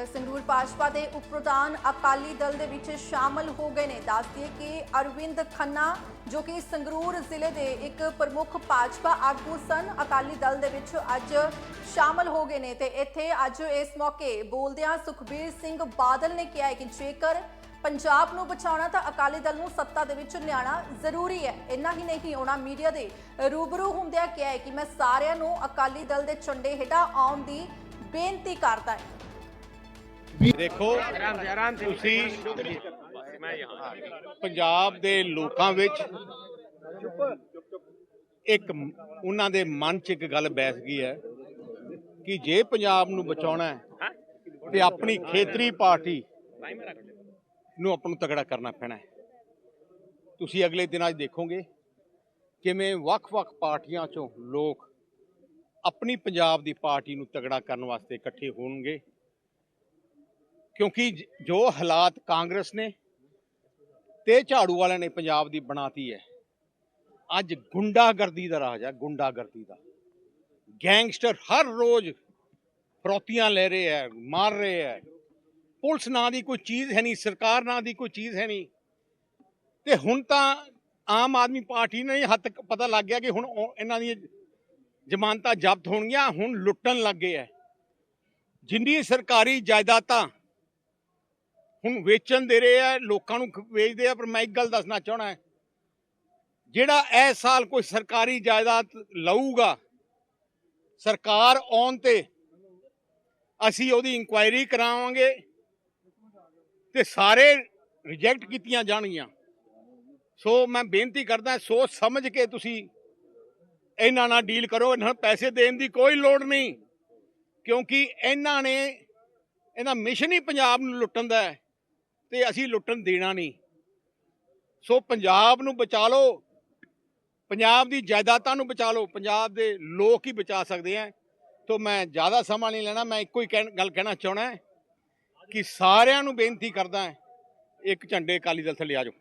ਤੇ ਸੰਗਰੂਰ ਭਾਜਪਾ ਦੇ ਉਪ ਪ੍ਰਧਾਨ ਅਕਾਲੀ ਦਲ ਦੇ ਵਿੱਚ ਸ਼ਾਮਲ ਹੋ ਗਏ ਨੇ। ਦੱਸਦੀਏ ਕਿ ਅਰਵਿੰਦ ਖੰਨਾ, ਜੋ ਕਿ ਸੰਗਰੂਰ ਜ਼ਿਲ੍ਹੇ ਦੇ ਇੱਕ ਪ੍ਰਮੁੱਖ ਭਾਜਪਾ ਆਗੂ ਸਨ, ਅਕਾਲੀ ਦਲ ਦੇ ਵਿੱਚ ਅੱਜ ਸ਼ਾਮਲ ਹੋ ਗਏ ਨੇ ਤੇ ਇੱਥੇ ਅੱਜ ਇਸ ਮੌਕੇ ਬੋਲਦਿਆਂ ਸੁਖਬੀਰ ਸਿੰਘ ਬਾਦਲ ਨੇ ਕਿਹਾ ਕਿ ਜੇਕਰ ਪੰਜਾਬ ਨੂੰ ਬਚਾਉਣਾ ਤਾਂ ਅਕਾਲੀ ਦਲ ਨੂੰ ਸੱਤਾ ਦੇ ਵਿੱਚ ਲਿਆਉਣਾ ਜ਼ਰੂਰੀ ਹੈ। ਇੰਨਾ ਹੀ ਨਹੀਂ, ਉਹਨਾਂ ਮੀਡੀਆ ਦੇ ਰੂਬਰੂ ਹੁੰਦਿਆਂ ਕਿਹਾ ਹੈ ਕਿ ਮੈਂ ਸਾਰਿਆਂ ਨੂੰ ਅਕਾਲੀ ਦਲ ਦੇ ਝੰਡੇ ਹੇਠਾਂ ਆਉਣ ਦੀ ਬੇਨਤੀ ਕਰਦਾ ਹਾਂ। ਦੇਖੋ, ਤੁਸੀਂ ਪੰਜਾਬ ਦੇ ਲੋਕਾਂ ਵਿੱਚ ਇੱਕ ਉਹਨਾਂ ਦੇ ਮਨ 'ਚ ਇੱਕ ਗੱਲ ਬੈਸ ਗਈ ਹੈ ਕਿ ਜੇ ਪੰਜਾਬ ਨੂੰ ਬਚਾਉਣਾ ਹੈ, ਤੇ ਆਪਣੀ ਖੇਤਰੀ ਪਾਰਟੀ ਨੂੰ ਆਪਾਂ ਨੂੰ ਤਗੜਾ ਕਰਨਾ ਪੈਣਾ ਹੈ। ਤੁਸੀਂ ਅਗਲੇ ਦਿਨਾਂ 'ਚ ਦੇਖੋਗੇ ਕਿਵੇਂ ਵੱਖ-ਵੱਖ ਪਾਰਟੀਆਂ 'ਚੋਂ ਲੋਕ ਆਪਣੀ ਪੰਜਾਬ ਦੀ ਪਾਰਟੀ ਨੂੰ ਤਗੜਾ ਕਰਨ ਵਾਸਤੇ ਇਕੱਠੇ ਹੋਣਗੇ। ਕਿਉਂਕਿ ਜ- ਜੋ ਹਾਲਾਤ ਕਾਂਗਰਸ ਨੇ ਤੇ ਝਾੜੂ ਵਾਲਿਆਂ ਨੇ ਪੰਜਾਬ ਦੀ ਬਣਾਤੀ ਹੈ, ਅੱਜ ਗੁੰਡਾਗਰਦੀ ਦਾ ਰਾਜ ਹੈ ਗੁੰਡਾਗਰਦੀ ਦਾ। ਗੈਂਗਸਟਰ ਹਰ ਰੋਜ਼ ਫਰੋਤੀਆਂ ਲੈ ਰਹੇ ਹੈ, ਮਾਰ ਰਹੇ ਹੈ। ਪੁਲਿਸ ਨਾਂ ਦੀ ਕੋਈ ਚੀਜ਼ ਹੈ ਨਹੀਂ, ਸਰਕਾਰ ਨਾਂ ਦੀ ਕੋਈ ਚੀਜ਼ ਹੈ ਨਹੀਂ। ਤੇ ਹੁਣ ਤਾਂ ਆਮ ਆਦਮੀ ਪਾਰਟੀ ਨੇ ਹੱਦ ਤੱਕ ਪਤਾ ਲੱਗ ਗਿਆ ਕਿ ਹੁਣ ਉਹ- ਇਹਨਾਂ ਦੀਆਂ ਜ਼ਮਾਨਤਾਂ ਜ਼ਬਤ ਹੋਣਗੀਆਂ, ਹੁਣ ਲੁੱਟਣ ਲੱਗ ਗਏ ਹੈ। ਜਿੰਨੀ ਸਰਕਾਰੀ ਜਾਇਦਾਦਾਂ ਹੁਣ ਵੇਚਣ ਦੇ ਰਹੇ ਆ, ਲੋਕਾਂ ਨੂੰ ਖ- ਵੇਚਦੇ ਆ, ਪਰ ਮੈਂ ਇੱਕ ਗੱਲ ਦੱਸਣਾ ਚਾਹਣਾ ਜਿਹੜਾ ਇਸ ਸਾਲ ਕੋਈ ਸਰਕਾਰੀ ਜਾਇਦਾਦ ਲਊਗਾ, ਸਰਕਾਰ ਆਉਣ ਤੇ ਅਸੀਂ ਉਹਦੀ ਇਨਕੁਆਇਰੀ ਕਰਾਵਾਂਗੇ ਤੇ ਸਾਰੇ ਰਿਜੈਕਟ ਕੀਤੀਆਂ ਜਾਣਗੀਆਂ। ਸੋ ਮੈਂ ਬੇਨਤੀ ਕਰਦਾ, ਸੋਚ ਸਮਝ ਕੇ ਤੁਸੀਂ ਇਹਨਾਂ ਨਾਲ ਡੀਲ ਕਰੋ, ਇਹਨਾਂ ਨੂੰ ਪੈਸੇ ਦੇਣ ਦੀ ਕੋਈ ਲੋੜ ਨਹੀਂ, ਕਿਉਂਕਿ ਇਹਨਾਂ ਨੇ ਇਹਦਾ ਮਿਸ਼ਨ ਹੀ ਪੰਜਾਬ ਨੂੰ ਲੁੱਟਣ ਦਾ ਹੈ। ਤੇ ਅਸੀਂ ਲੁੱਟਣ ਦੇਣਾ ਨਹੀਂ। ਸੋ ਪੰਜਾਬ ਨੂੰ ਬਚਾ ਲਓ। ਪੰਜਾਬ ਦੀ ਜਾਇਦਾਦਾਂ ਨੂੰ ਬਚਾ ਲਓ। ਪੰਜਾਬ ਦੇ ਲੋਕ ਹੀ ਬਚਾ ਸਕਦੇ ਆ ਤੋਂ ਮੈਂ ਜ਼ਿਆਦਾ ਸਮਾਂ ਨਹੀਂ ਲੈਣਾ, ਮੈਂ ਇੱਕੋ ਹੀ ਕਹਿਣ- ਗੱਲ ਕਹਿਣਾ ਚਾਹਣਾ ਕਿ ਸਾਰਿਆਂ ਨੂੰ ਬੇਨਤੀ ਕਰਦਾ ਇੱਕ ਝੰਡੇ ਅਕਾਲੀ ਦਲ ਥੱਲੇ ਆ ਜਾਓ।